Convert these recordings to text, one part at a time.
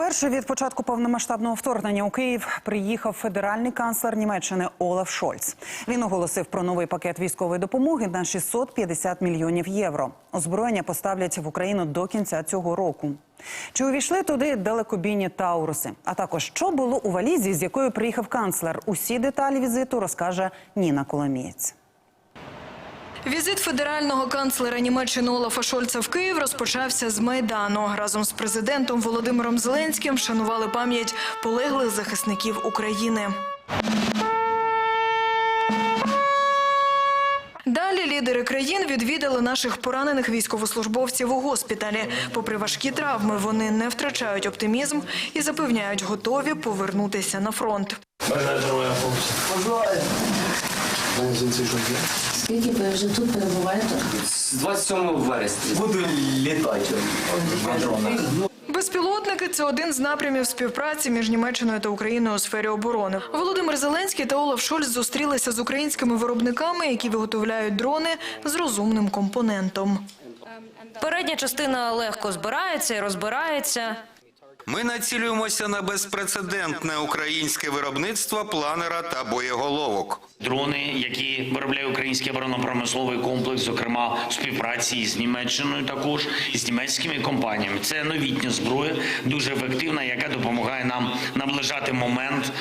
Вперше від початку повномасштабного вторгнення у Київ приїхав федеральний канцлер Німеччини Олаф Шольц. Він оголосив про новий пакет військової допомоги на 650 мільйонів євро. Озброєння поставлять в Україну до кінця цього року. Чи увійшли туди далекобійні Тауруси? А також що було у валізі, з якою приїхав канцлер? Усі деталі візиту розкаже Ніна Коломієць. Візит федерального канцлера Німеччини Олафа Шольца в Київ розпочався з Майдану. Разом з президентом Володимиром Зеленським вшанували пам'ять полеглих захисників України. Далі лідери країн відвідали наших поранених військовослужбовців у госпіталі. Попри важкі травми, вони не втрачають оптимізм і запевняють, готові повернутися на фронт. Бажаю здоров'я, хлопці. Скільки ви вже тут перебуваєте? З 27 вересня. Буду літати. Безпілотники це один з напрямів співпраці між Німеччиною та Україною у сфері оборони. Володимир Зеленський та Олаф Шольц зустрілися з українськими виробниками, які виготовляють дрони з розумним компонентом. Передня частина легко збирається і розбирається. Ми націлюємося на безпрецедентне українське виробництво планера та боєголовок. Дрони, які виробляє український оборонно-промисловий комплекс, зокрема в співпраці з Німеччиною, також з німецькими компаніями. Це новітня зброя, дуже ефективна, яка допомагає нам наближати момент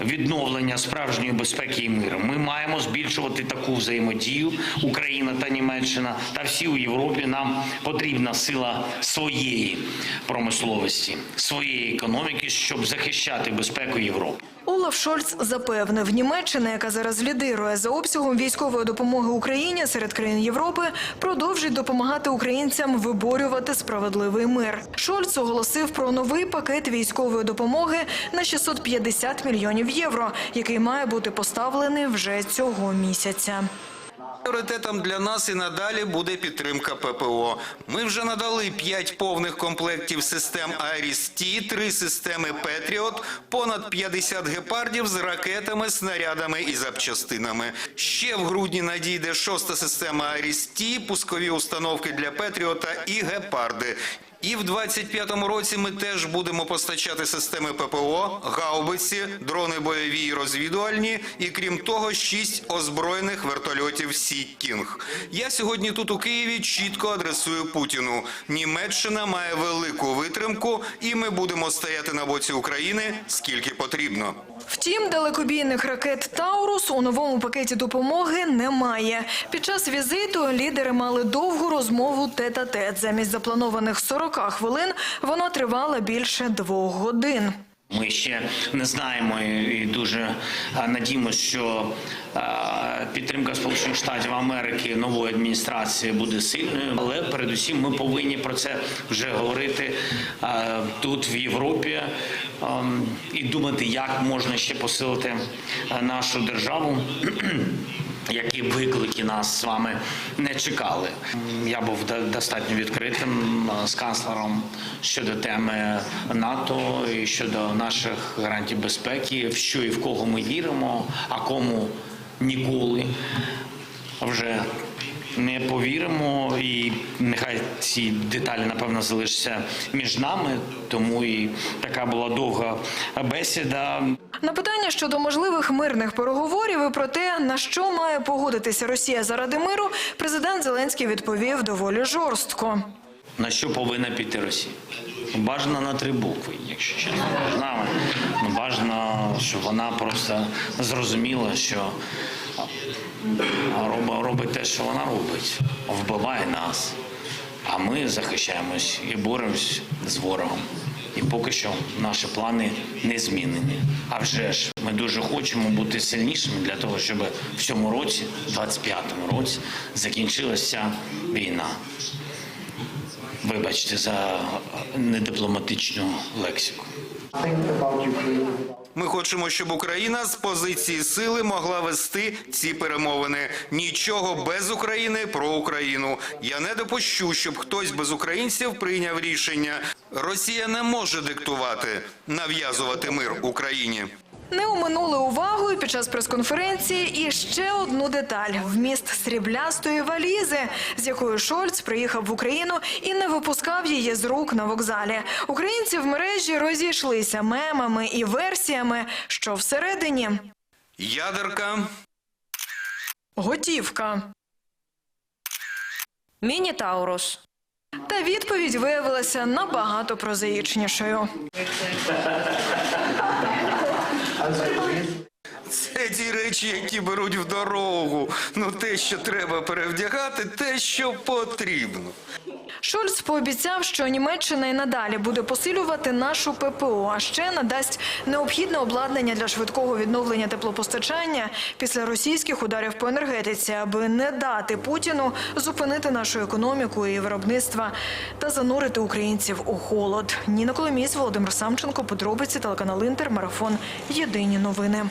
відновлення справжньої безпеки і миру. Ми маємо збільшувати таку взаємодію Україна та Німеччина та всі у Європі. Нам потрібна сила своєї промисловості, своєї економіки, щоб захищати безпеку Європи. Олаф Шольц запевнив, Німеччина, яка зараз лідирує за обсягом військової допомоги Україні серед країн Європи, продовжить допомагати українцям виборювати справедливий мир. Шольц оголосив про новий пакет військової допомоги на 650 мільйонів євро, який має бути поставлений вже цього місяця. Пріоритетом для нас і надалі буде підтримка ППО. Ми вже надали 5 повних комплектів систем Айріс-Ті, 3 системи Петріот, понад 50 гепардів з ракетами, снарядами і запчастинами. Ще в грудні надійде шоста система Айріс-Ті, пускові установки для Петріота і гепарди. І в 25-му році ми теж будемо постачати системи ППО, гаубиці, дрони бойові і розвідувальні, і крім того, шість озброєних вертольотів Сі Кінг. Я сьогодні тут у Києві чітко адресую Путіну. Німеччина має велику витримку, і ми будемо стояти на боці України скільки потрібно. Втім, далекобійних ракет Таурус у новому пакеті допомоги немає. Під час візиту лідери мали довгу розмову тет-а-тет. Замість запланованих 40 хвилин вона тривала більше двох годин. Ми ще не знаємо і дуже надіємося, що підтримка Сполучених Штатів Америки нової адміністрації буде сильною. Але передусім ми повинні про це вже говорити тут в Європі і думати, як можна ще посилити нашу державу. Які виклики нас з вами не чекали. Я був до- достатньо відкритим з канцлером щодо теми НАТО і щодо наших гарантій безпеки, в що і в кого ми віримо, а кому ніколи вже не повіримо. І нехай ці деталі напевно залишаться між нами. Тому і така була довга бесіда. На питання щодо можливих мирних переговорів і про те, на що має погодитися Росія заради миру, президент Зеленський відповів доволі жорстко. На що повинна піти Росія? Бажано на три букви, якщо чесно. Між. Ну, Бажано, щоб вона просто зрозуміла, що робить те, що вона робить, вбиває нас. А ми захищаємось і боремось з ворогом. І поки що наші плани не змінені. А вже ж ми дуже хочемо бути сильнішими для того, щоб в цьому році, 25-му році, закінчилася війна. Вибачте за недипломатичну лексику. Ми хочемо, щоб Україна з позиції сили могла вести ці перемовини. Нічого без України про Україну. Я не допущу, щоб хтось без українців прийняв рішення. Росія не може диктувати, нав'язувати мир Україні. Не оминули увагою під час прес-конференції і ще одну деталь – вміст сріблястої валізи, з якою Шольц приїхав в Україну і не випускав її з рук на вокзалі. Українці в мережі розійшлися мемами і версіями, що всередині Ядерка, готівка. Міні-Таурус. Та відповідь виявилася набагато прозаїчнішою. Це ті речі, які беруть в дорогу. Ну те, що треба перевдягати, те, що потрібно. Шольц пообіцяв, що Німеччина і надалі буде посилювати нашу ППО, а ще надасть необхідне обладнання для швидкого відновлення теплопостачання після російських ударів по енергетиці, аби не дати Путіну зупинити нашу економіку і виробництва та занурити українців у холод. Ніна Коломіс, Володимир Самченко, подробиці телеканал Інтер, марафон. Єдині новини.